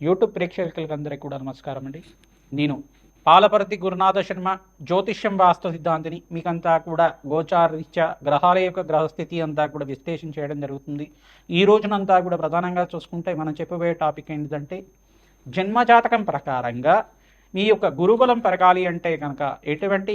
YouTube ప్రేక్షకులందరికీ కూడా నమస్కారం అండి. నేను పాలపరతి గురునాథ శర్మ జ్యోతిష్యం వాస్తు సిద్ధాంతిని మీకంతా కూడా గోచారరీత్యా గ్రహాల యొక్క గ్రహస్థితి అంతా కూడా విశ్లేషణ చేయడం జరుగుతుంది. ఈ రోజునంతా కూడా ప్రధానంగా చూసుకుంటే మనం చెప్పబోయే టాపిక్ ఏంటంటే జన్మజాతకం ప్రకారంగా మీ యొక్క గురుబలం పెరగాలి అంటే కనుక ఎటువంటి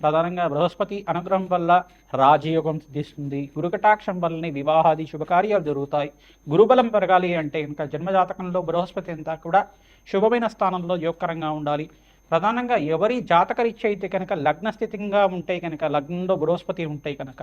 ప్రధానంగా బృహస్పతి అనుగ్రహం వల్ల రాజయోగం సిద్ధిస్తుంది. గురుకటాక్షం వల్లనే వివాహాది శుభకార్యాలు జరుగుతాయి. గురుబలం పెరగాలి అంటే ఇంకా జన్మజాతకంలో బృహస్పతి అంతా కూడా శుభమైన స్థానంలో యోగకరంగా ఉండాలి. ప్రధానంగా ఎవరి జాతకరీత్య అయితే కనుక లగ్నస్థితిగా ఉంటే కనుక లగ్నంలో బృహస్పతి ఉంటే కనుక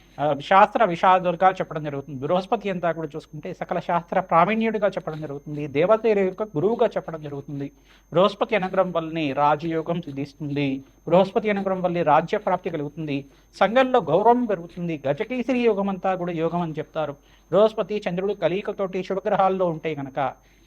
శాస్త్ర విషాదులుగా చెప్పడం జరుగుతుంది. బృహస్పతి అంతా కూడా చూసుకుంటే సకల శాస్త్ర ప్రావీణ్యుడిగా చెప్పడం జరుగుతుంది. దేవత యొక్క గురువుగా చెప్పడం జరుగుతుంది. బృహస్పతి అనుగ్రహం వల్లనే రాజయోగం సిద్ధిస్తుంది. బృహస్పతి అనుగ్రహం వల్లే రాజ్య ప్రాప్తి కలుగుతుంది. సంఘంలో గౌరవం పెరుగుతుంది. గజకేసరి యోగం అంతా కూడా యోగం అని చెప్తారు. బృహస్పతి చంద్రుడు కలికతోటి శుభగ్రహాల్లో ఉంటే కనుక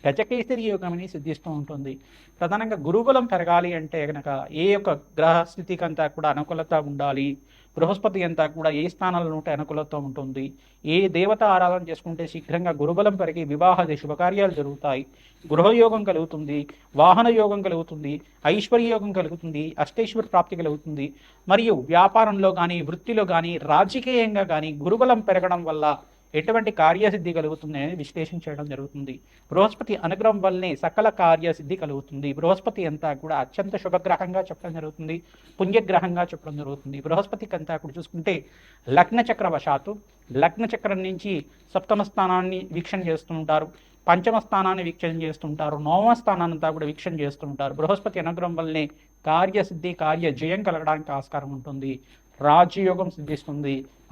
గజకేసరి యోగం అని సిద్ధిస్తూ ఉంటుంది. ప్రధానంగా గురుబలం పెరగాలి అంటే కనుక ఏ యొక్క గ్రహ స్థితికంతా కూడా అనుకూలత ఉండాలి. బృహస్పతి అంతా కూడా ఏ స్థానాలను ఉంటే అనుకూలత ఉంటుంది? ఏ దేవత ఆరాధన చేసుకుంటే శీఘ్రంగా గురుబలం పెరిగి వివాహాది శుభకార్యాలు జరుగుతాయి? గృహయోగం కలుగుతుంది వాహన యోగం కలుగుతుంది ఐశ్వర్య యోగం కలుగుతుంది అష్టేశ్వర ప్రాప్తి కలుగుతుంది. మరియు వ్యాపారంలో కానీ వృత్తిలో కానీ రాజకీయంగా కానీ గురుబలం పెరగడం వల్ల ఎటువంటి కార్యసిద్ధి కలుగుతుంది అనేది విశ్లేషణ చేయడం జరుగుతుంది. బృహస్పతి అనుగ్రహం వల్లనే సకల కార్యసిద్ధి కలుగుతుంది. బృహస్పతి అంతా కూడా అత్యంత శుభగ్రహంగా చెప్పడం జరుగుతుంది. పుణ్యగ్రహంగా చెప్పడం జరుగుతుంది. బృహస్పతికి అంతా కూడా చూసుకుంటే లగ్న చక్ర వశాత్తు లగ్న చక్రం నుంచి సప్తమ స్థానాన్ని వీక్షణ చేస్తూ ఉంటారు. పంచమ స్థానాన్ని వీక్షణ చేస్తుంటారు నవమ స్థానాన్ని అంతా కూడా వీక్షణ చేస్తుంటారు బృహస్పతి అనుగ్రహం వల్లనే కార్యసిద్ధి కార్య జయం కలగడానికి ఆస్కారం ఉంటుంది. రాజయోగం సిద్ధిస్తుంది.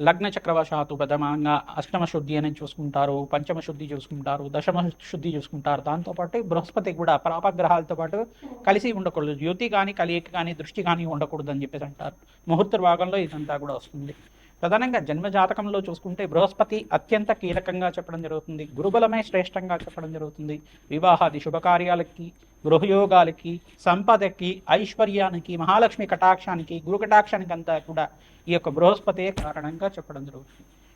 లగ్న చక్రవశాత్తు ప్రథమంగా అష్టమ శుద్ధి అని చూసుకుంటారు పంచమ శుద్ధి చూసుకుంటారు దశమ శుద్ధి చూసుకుంటారు. దాంతోపాటు బృహస్పతి కూడా పాపగ్రహాలతో పాటు కలిసి ఉండకూడదు. యుతి కానీ కలియక కానీ దృష్టి కానీ ఉండకూడదు అని చెప్పేసి అంటారు. ముహూర్త భాగంలో ఇదంతా కూడా వస్తుంది. ప్రధానంగా జన్మజాతకంలో చూసుకుంటే బృహస్పతి అత్యంత కీలకంగా చెప్పడం జరుగుతుంది. గురుబలమే శ్రేష్టంగా చెప్పడం జరుగుతుంది. వివాహాది శుభకార్యాలకి గృహయోగాలకి సంపదకి ఐశ్వర్యానికి మహాలక్ష్మి కటాక్షానికి గురు కటాక్షానికి అంతా కూడా ఈ యొక్క బృహస్పతే కారణంగా చెప్పడం జరుగుతుంది?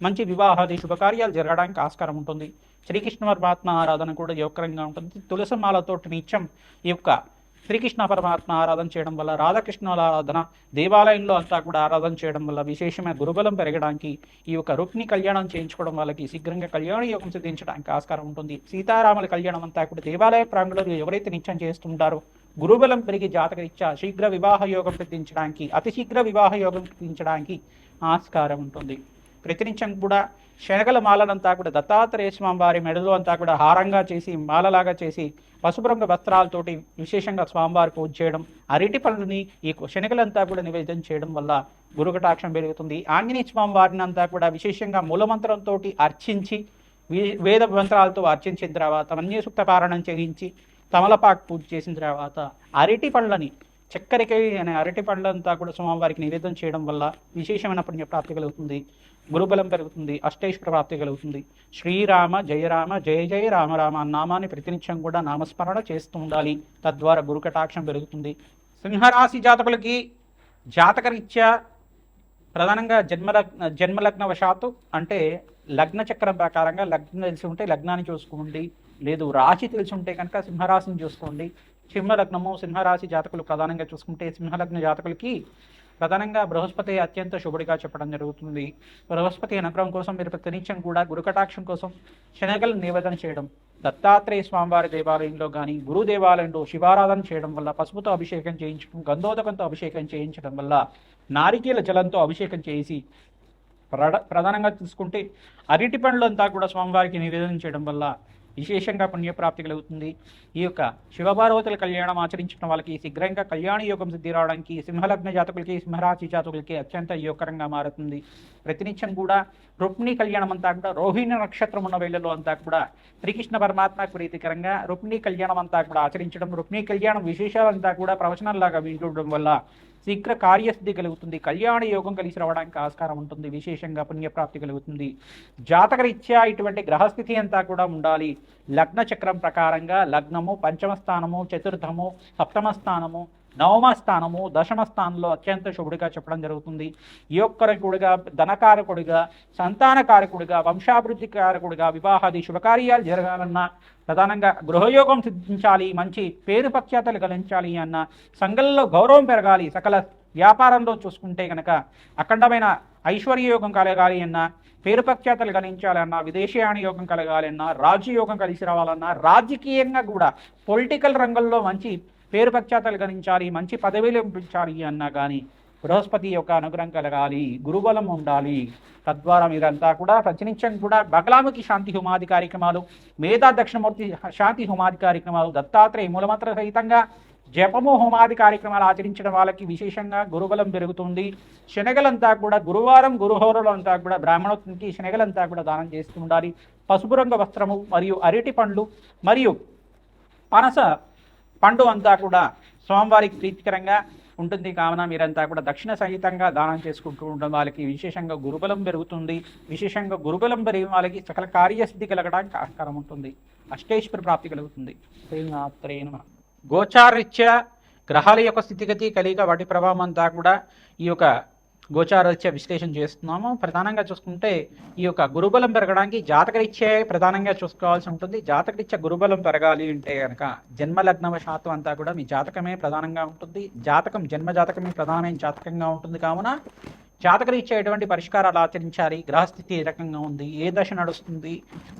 మంచి వివాహాది శుభకార్యాలు జరగడానికి ఆస్కారం ఉంటుంది. శ్రీకృష్ణ పరమాత్మ ఆరాధన కూడా యోగకరంగా ఉంటుంది. తులసమాలతో నిత్యం ఈ యొక్క శ్రీకృష్ణ పరమాత్మ ఆరాధన చేయడం వల్ల రాధాకృష్ణుల ఆరాధన దేవాలయంలో అంతా కూడా ఆరాధన చేయడం వల్ల విశేషమైన గురుబలం పెరగడానికి ఈ యొక్క రుక్ని కళ్యాణం చేయించుకోవడం వాళ్ళకి శీఘ్రంగా కళ్యాణ యోగం సిద్ధించడానికి ఆస్కారం ఉంటుంది. సీతారాముల కళ్యాణం అంతా కూడా దేవాలయ ప్రాంగణంలో ఎవరైతే నిత్యం చేస్తుంటారో గురుబలం పెరిగి జాతకరీత్యా శీఘ్ర వివాహ యోగం సిద్ధించడానికి అతి శీఘ్ర వివాహ యోగం సిద్ధించడానికి ఆస్కారం ఉంటుంది. ప్రతినిత్యం కూడా శనగల మాలనంతా కూడా దత్తాత్రేయ స్వామివారి మెడలో అంతా కూడా హారంగా చేసి మాలలాగా చేసి పసుపు రంగు వస్త్రాలతోటి విశేషంగా స్వామివారి పూజ చేయడం అరటి పనులని ఈ శనగలంతా కూడా నివేదన చేయడం వల్ల గురుకటాక్షం పెరుగుతుంది. ఆంజనేయ స్వామి వారిని అంతా కూడా విశేషంగా మూలమంత్రంతో అర్చించి వే- వేద మంత్రాలతో అర్చించిన తర్వాత మన్యసూక్త పారాయణం చేయించి తమలపాకు పూజ చేసిన తర్వాత అరటి పండ్లని చక్కెరకాయ అనే అరటి పండ్లంతా కూడా స్వామివారికి నివేదన చేయడం వల్ల విశేషమైన పుణ్యప్రాప్తి కలుగుతుంది. గురుబలం పెరుగుతుంది అష్టైశ్వర ప్రాప్తి కలుగుతుంది. శ్రీరామ జయరామ జయ జయ రామ రామ నామాన్ని ప్రతినిత్యం కూడా నామస్మరణ చేస్తూ ఉండాలి. తద్వారా గురుకటాక్షం పెరుగుతుంది. సింహరాశి జాతకులకి జాతకరీత్యా ప్రధానంగా జన్మలగ్న జన్మలగ్న వశాత్తు అంటే లగ్న చక్రం ప్రకారంగా లగ్నం తెలిసి ఉంటే లగ్నాన్ని చూసుకోండి. లేదు రాశి తెలిసి ఉంటే కనుక సింహరాశిని చూసుకోండి. సింహలగ్నము సింహరాశి జాతకులు ప్రధానంగా చూసుకుంటే సింహలగ్న జాతకులకి ప్రధానంగా బృహస్పతి అత్యంత శుభుడిగా చెప్పడం జరుగుతుంది. బృహస్పతి అనుగ్రహం కోసం మీరు ప్రతినిత్యం కూడా గురుకటాక్షం కోసం శనగలు నివేదన చేయడం దత్తాత్రేయ స్వామివారి దేవాలయంలో కానీ గురు దేవాలయంలో శివారాధన చేయడం వల్ల పసుపుతో అభిషేకం చేయించడం గంధోదకంతో అభిషేకం చేయించడం వల్ల నారికేల జలంతో అభిషేకం చేసి ప్రధానంగా చూసుకుంటే అరటి పండ్లంతా కూడా స్వామివారికి నివేదన చేయడం వల్ల విశేషంగా పుణ్యప్రాప్తి కలుగుతుంది. ఈ యొక్క శివపార్వతుల కళ్యాణం ఆచరించిన వాళ్ళకి శీఘ్రంగా కళ్యాణ యోగం సిద్ధి రావడానికి సింహలగ్న జాతకులకి సింహరాశి జాతకులకి అత్యంత యోగకరంగా మారుతుంది. ప్రతినిత్యం కూడా రుక్మిణి కళ్యాణం అంతా కూడా రోహిణి నక్షత్రం ఉన్న వేళల్లో అంతా కూడా శ్రీకృష్ణ పరమాత్మ ప్రీతికరంగా రుక్మిణి కళ్యాణం అంతా కూడా ఆచరించడం రుక్మిణి కళ్యాణం విశేషాలంతా కూడా ప్రవచనాల్లాగా వింటుండడం వల్ల శీఘ్ర కార్యసిద్ధి కలుగుతుంది. కళ్యాణ యోగం కలిసి రావడానికి ఆస్కారం ఉంటుంది. విశేషంగా పుణ్యప్రాప్తి కలుగుతుంది. జాతకరీత్యా ఇటువంటి గ్రహస్థితి అంతా కూడా ఉండాలి. లగ్న చక్రం ప్రకారంగా లగ్నము పంచమ స్థానము చతుర్థము సప్తమ స్థానము నవమ స్థానము దశమ స్థానంలో అత్యంత శుభుడిగా చెప్పడం జరుగుతుంది. ఈ ఒక్కరకుడిగా ధనకారకుడిగా సంతానకారకుడిగా వంశాభివృద్ధి కారకుడిగా వివాహాది శుభకార్యాలు జరగాలన్నా ప్రధానంగా గృహయోగం సిద్ధించాలి మంచి పేరు ప్రఖ్యాతలు గలించాలి అన్న సంఘంలో గౌరవం పెరగాలి సకల వ్యాపారంలో చూసుకుంటే కనుక అఖండమైన ఐశ్వర్యయోగం కలగాలి అన్న పేరు ప్రఖ్యాతలు గణించాలన్నా విదేశీయాన యోగం కలగాలన్నా రాజ్యయోగం కలిసి రావాలన్నా రాజకీయంగా కూడా పొలిటికల్ రంగంలో మంచి పేరు ప్రఖ్యాతలు గణించాలి మంచి పదవిలు పంపించాలి అన్నా కానీ బృహస్పతి యొక్క అనుగ్రహం కలగాలి గురుబలం ఉండాలి. తద్వారా మీరంతా కూడా ప్రతినిత్యం కూడా బగలాముఖి శాంతి హోమాది కార్యక్రమాలు మేధా దక్షిణమూర్తి శాంతి హోమాది కార్యక్రమాలు దత్తాత్రేయ మూలమంత్ర సహితంగా జపము హోమాది కార్యక్రమాలు ఆచరించడం వాళ్ళకి విశేషంగా గురుబలం పెరుగుతుంది. శనగలంతా కూడా గురువారం గురుహోరలు అంతా కూడా బ్రాహ్మణోత్తికి శనగలంతా కూడా దానం చేస్తూ ఉండాలి. పసుపు రంగు వస్త్రము మరియు అరటి పండ్లు మరియు పనస పండు అంతా కూడా స్వామివారికి ప్రీతికరంగా ఉంటుంది. కావున మీరంతా కూడా దక్షిణ సహితంగా దానం చేసుకుంటూ ఉండడం వాళ్ళకి విశేషంగా గురుబలం పెరుగుతుంది. విశేషంగా గురుబలం పెరిగిన వాళ్ళకి సకల కార్యసిద్ధి కలగడానికి ఆస్కారం ఉంటుంది. అష్టేశ్వర ప్రాప్తి కలుగుతుంది. శ్రీనాథ్రే నమః. గోచారరీత్యా గ్రహాల యొక్క స్థితిగతి కలిగ వాటి ప్రభావం అంతా కూడా ఈ యొక్క గోచారరీత్యా విశ్లేషణ చేస్తున్నాము. ప్రధానంగా చూసుకుంటే ఈ యొక్క గురుబలం పెరగడానికి జాతకరీత్యే ప్రధానంగా చూసుకోవాల్సి ఉంటుంది. జాతకరీత్యా గురుబలం పెరగాలి అంటే కనుక జన్మ శాతం అంతా కూడా మీ జాతకమే ప్రధానంగా ఉంటుంది. జాతకం జన్మ జాతకమే ప్రధానమైన జాతకంగా ఉంటుంది కావున జాతకరీత్యా ఎటువంటి పరిష్కారాలు ఆచరించాలి. గ్రహస్థితి ఏ రకంగా ఉంది? ఏ దశ నడుస్తుంది?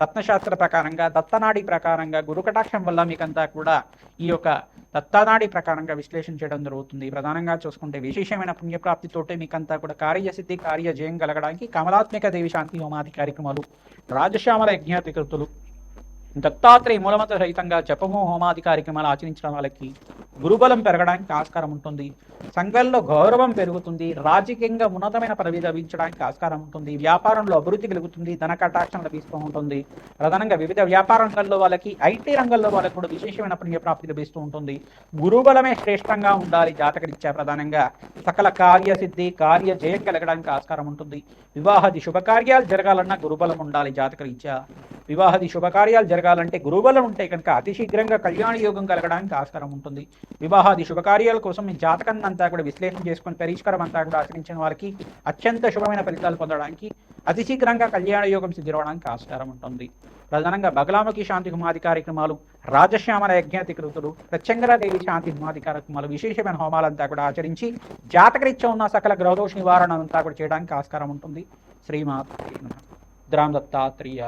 రత్నశాస్త్ర ప్రకారంగా దత్తనాడి ప్రకారంగా గురుకటాక్షం వల్ల మీకంతా కూడా ఈ యొక్క దత్తనాడి ప్రకారంగా విశ్లేషణ చేయడం జరుగుతుంది. ప్రధానంగా చూసుకుంటే విశేషమైన పుణ్యప్రాప్తితోటే మీకంతా కూడా కార్యసిద్ధి కార్యజయం కలగడానికి కమలాత్మిక దేవి శాంతి హోమాది కార్యక్రమాలు రాజశ్యామల యజ్ఞాధికృతులు దత్తాత్రేయ మూలమంత్ర సహితంగా జపము హోమాది కార్యక్రమాలు ఆచరించడం వాళ్ళకి గురుబలం పెరగడానికి ఆస్కారం ఉంటుంది. సంఘంలో గౌరవం పెరుగుతుంది. రాజకీయంగా ఉన్నతమైన పదవి లభించడానికి ఆస్కారం ఉంటుంది. వ్యాపారంలో అభివృద్ధి కలుగుతుంది. ధన కటాక్షం లభిస్తూ ఉంటుంది. ప్రధానంగా వివిధ వ్యాపార రంగంలో వాళ్ళకి ఐటీ రంగంలో వాళ్ళకి కూడా విశేషమైన పుణ్యప్రాప్తి లభిస్తూ ఉంటుంది. గురుబలమే శ్రేష్టంగా ఉండాలి జాతకరీత్యా ప్రధానంగా. సకల కార్యసిద్ధి కార్య జయం కలగడానికి ఆస్కారం ఉంటుంది. వివాహాది శుభకార్యాలు జరగాలన్నా గురుబలం ఉండాలి జాతకరీత్యా. వివాహది శుభకార్యాలు జరగాలంటే గురుబలం ఉంటే కనుక అతి శీఘ్రంగా కళ్యాణ యోగం కలగడానికి ఆస్కారం ఉంటుంది. వివాహాది శుభకార్యాల కోసం మీ జాతకాన్ని అంతా కూడా విశ్లేషణ చేసుకొని పరిష్కారం అంతా కూడా ఆచరించిన వారికి అత్యంత శుభమైన ఫలితాలు పొందడానికి అతి శీఘ్రంగా కళ్యాణ యోగం సిద్ధిరవడానికి ఆస్కారం ఉంటుంది. ప్రధానంగా బగలాముఖి శాంతి హుమాది కార్యక్రమాలు రాజశ్యామల యజ్ఞాతికృతులు ప్రత్యంగరాదేవి శాంతి హుమాది కార్యక్రమాలు విశేషమైన హోమాలంతా కూడా ఆచరించి జాతకరీత్యా ఉన్న సకల గ్రహదోష నివారణ అంతా కూడా చేయడానికి ఆస్కారం ఉంటుంది. శ్రీమాత్ ద్రామ్ దత్తాత్రేయ